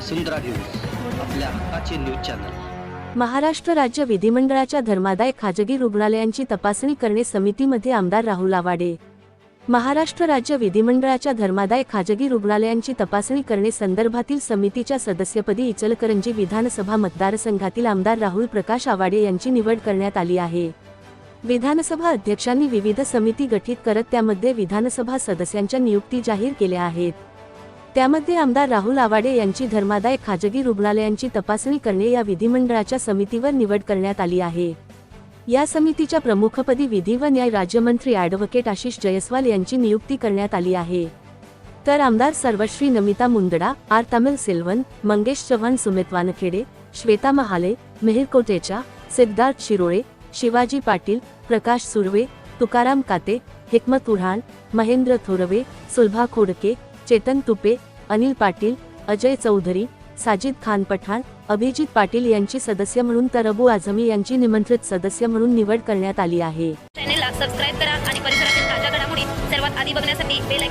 वसुंधरा news आपल्या हक्काचे news channel. Maharashtra राज्य विधिमंडळाच्या धर्मादाय खाजगी रुग्णालयांची तपासणी करणे समितीमध्ये आमदार राहुल आवाडे. महाराष्ट्र राज्य विधिमंडळाच्या धर्मादाय खाजगी रुग्णालयांची तपासणी करणे संदर्भातील समितीच्या सदस्यपदी इचलकरंजी विधानसभा मतदारसंघातील आमदार राहुल प्रकाश आवाडे यांची निवड करण्यात आली आहे. विधानसभा अध्यक्षांनी विविध समिती गठीत करत त्यामध्ये विधानसभा सदस्यांच्या नियुक्ती जाहीर केल्या आहेत. त्यामध्ये आमदार राहुल आवाडे यांची धर्मादाय खाजगी रुग्णालयांची तपासणी करणे या विधिमंडळाच्या समितीवर निवड करण्यात आली आहे. या समितीच्या प्रमुखपदी विधी व न्याय राज्यमंत्री ॲडव्होकेट आशिष जयस्वाल यांची नियुक्ती करण्यात आली आहे. तर आमदार सर्वश्री नमिता मुंदडा आर तमिल सिल्वन मंगेश चव्हाण सुमित वानखेडे श्वेता महाले मेहर कोटेचा सिद्धार्थ शिरोळे शिवाजी पाटील प्रकाश सुर्वे तुकाराम काते हिकमत उढाण महेंद्र थोरवे सुलभा खोडके चेतन तुपे अनिल पाटील अजय चौधरी साजिद खान पठाण अभिजित पाटील यांची सदस्य म्हणून तर अबू आझमी यांची निमंत्रित सदस्य म्हणून निवड करण्यात आली आहे. चॅनेलला सबस्क्राईब करा आणि परिसरातील ताज्या घडामोडी सर्वात आधी बघण्यासाठी बेल